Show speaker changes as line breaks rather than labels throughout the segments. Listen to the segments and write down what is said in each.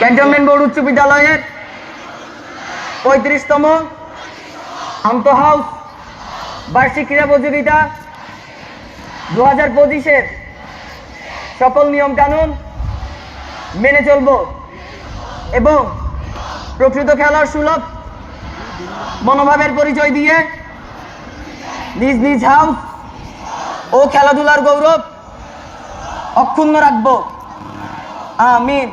Cantonment board উচ্চ বিদ্যালয়ের পঁয়ত্রিশতম আন্ত হাউস বার্ষিক ক্রীড়া প্রতিযোগিতা দু হাজার পঁচিশের সকল নিয়ম কানুন মেনে চলব এবং প্রকৃত খেলার সুলভ মনোভাবের পরিচয় দিয়ে নিজ নিজ হাউস ও খেলাধুলার গৌরব অক্ষুণ্ণ রাখব। আমিন।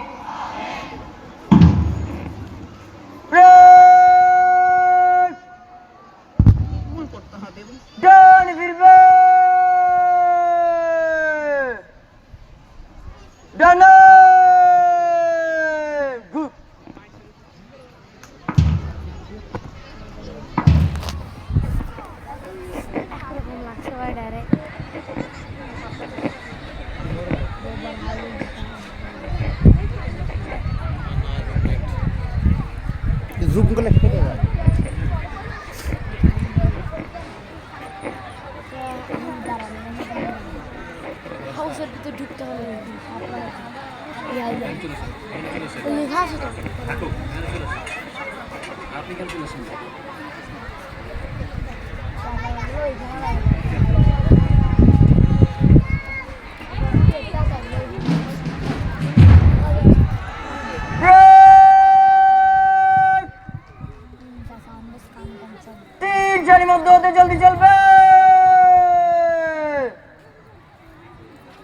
জুম করলে ফেটে যায়
হাউসের ভিতরে ঢুকতে হলে আছে তো
তিন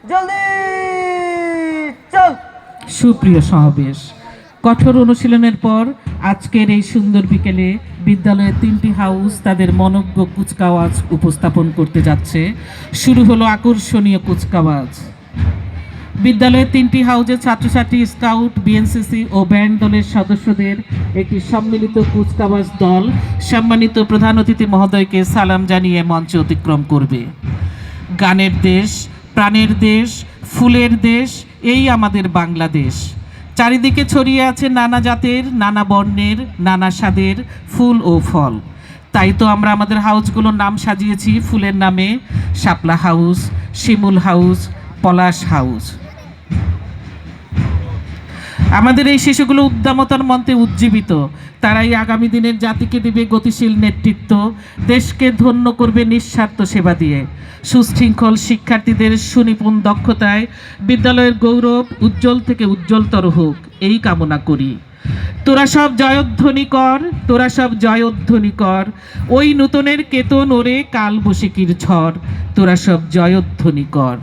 জলদি, চল।
সুপ্রিয় সমাবেশ, কঠোর অনুশীলনের পর আজকের এই সুন্দর বিকেলে বিদ্যালয়ের তিনটি হাউস তাদের মনজ্ঞ কুচকাওয়াজ উপস্থাপন করতে যাচ্ছে। শুরু হলো আকর্ষণীয় কুচকাওয়াজ। বিদ্যালয়ের তিনটি হাউজের ছাত্রছাত্রী, স্কাউট, বিএনসিসি ও ব্যান্ড দলের সদস্যদের একটি সম্মিলিত কুচকাওয়াজ দল সম্মানিত প্রধান অতিথি মহোদয়কে সালাম জানিয়ে মঞ্চে অতিক্রম করবে। গানের দেশ প্রাণের দেশ, ফুলের দেশ, এই আমাদের বাংলাদেশ। চারিদিকে ছড়িয়ে আছে নানা জাতের, নানা বর্ণের, নানা স্বাদের ফুল ও ফল। তাই তো আমরা আমাদের হাউসগুলোর নাম সাজিয়েছি ফুলের নামে, Shapla house, Shimul house, Palash house. আমাদের এই শিশুগুলো উদ্দামতার মন্ত্রে উজ্জীবিত। তারাই আগামী দিনের জাতিকে দেবে গতিশীল নেতৃত্ব, দেশকে ধন্য করবে নিঃস্বার্থ সেবা দিয়ে। সুশৃঙ্খল শিক্ষার্থীদের সুনিপুণ দক্ষতায় বিদ্যালয়ের গৌরব উজ্জ্বল থেকে উজ্জ্বলতর হোক, এই কামনা করি। তোরা সব জয়ধ্বনি কর, তোরা সব জয়ধ্বনি কর, ওই নূতনের কেতন ওরে কাল বসিকির ঝড়, তোরা সব জয়ধ্বনি কর।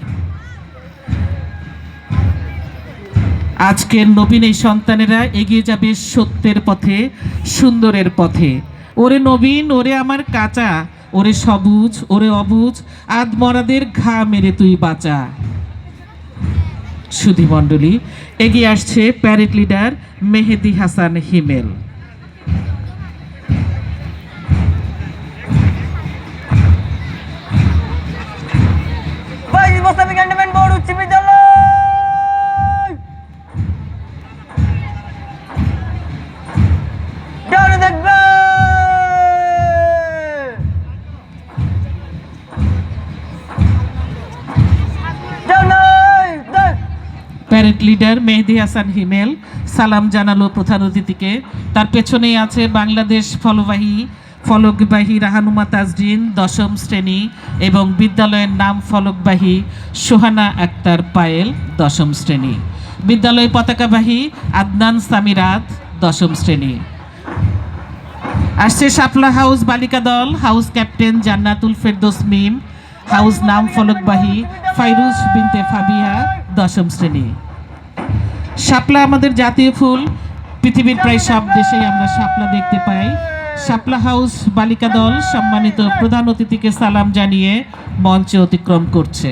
আজকের নবীন এই সন্তানেরা এগিয়ে যাবে সত্যের পথে, সুন্দরের পথে। ওরে নবীন, ওরে আমার কাঁচা, ওরে সবুজ, ওরে অবুজ আদমরাদের ঘা মেরে তুই বাঁচা। সুধি মণ্ডলী, এগিয়ে আসছে parade leader Mehedi Hasan Himel. Parade leader Mehedi Hasan Himel সালাম জানালো প্রধান অতিথিকে। তার পেছনেই আছে বাংলাদেশ ফলবাহী, ফলকবাহী রাহানুমা তাজরিন দশম শ্রেণি এবং বিদ্যালয়ের নাম ফলকবাহী সোহানা আক্তার পায়েল দশম শ্রেণি। বিদ্যালয় পতাকাবাহী আদনান সামিরাত দশম শ্রেণি। আসছে শাপলা হাউস বালিকা দল, house captain Jannatul Ferdous Mim, house নাম ফলকবাহী ফাইরুজ বিনতে ফাবিয়া দশম শ্রেণি। শাপলা আমাদের জাতীয় ফুল। পৃথিবীর প্রায় সব দেশেই আমরা শাপলা দেখতে পাই। শাপলা হাউস বালিকা দল সম্মানিত প্রধান অতিথিকে সালাম জানিয়ে মঞ্চে অতিক্রম করছে।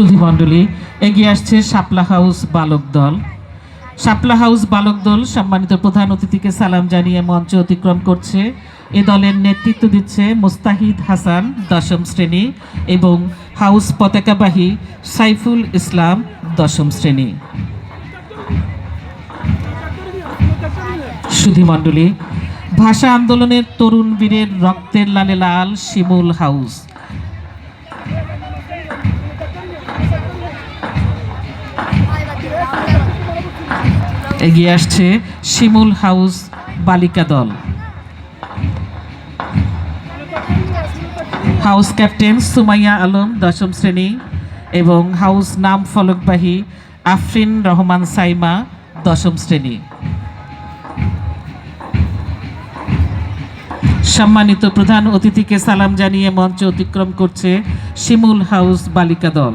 সুধী মণ্ডলী, এগিয়ে আসছে শাপলা হাউস বালক দল। শাপলা হাউস বালক দল সম্মানিত প্রধান অতিথিকে সালাম জানিয়ে মঞ্চ অতিক্রম করছে। এ দলের নেতৃত্ব দিচ্ছে মুস্তাহিদ হাসান, দশম শ্রেণি এবং হাউস পতাকাবাহী সাইফুল ইসলাম, দশম শ্রেণি। সুধীমণ্ডলী ভাষা আন্দোলনের তরুণ বীরের রক্তের লালে লাল শিমুল হাউস। এগিয়ে আসছে শিমুল হাউস বালিকা দল। হাউস ক্যাপ্টেন সুমাইয়া আলম দশম শ্রেণি এবং হাউস নাম ফলকবাহী আফরিন রহমান সাইমা দশম শ্রেণি। সম্মানিত প্রধান অতিথিকে সালাম জানিয়ে মঞ্চ অতিক্রম করছে শিমুল হাউস বালিকা দল।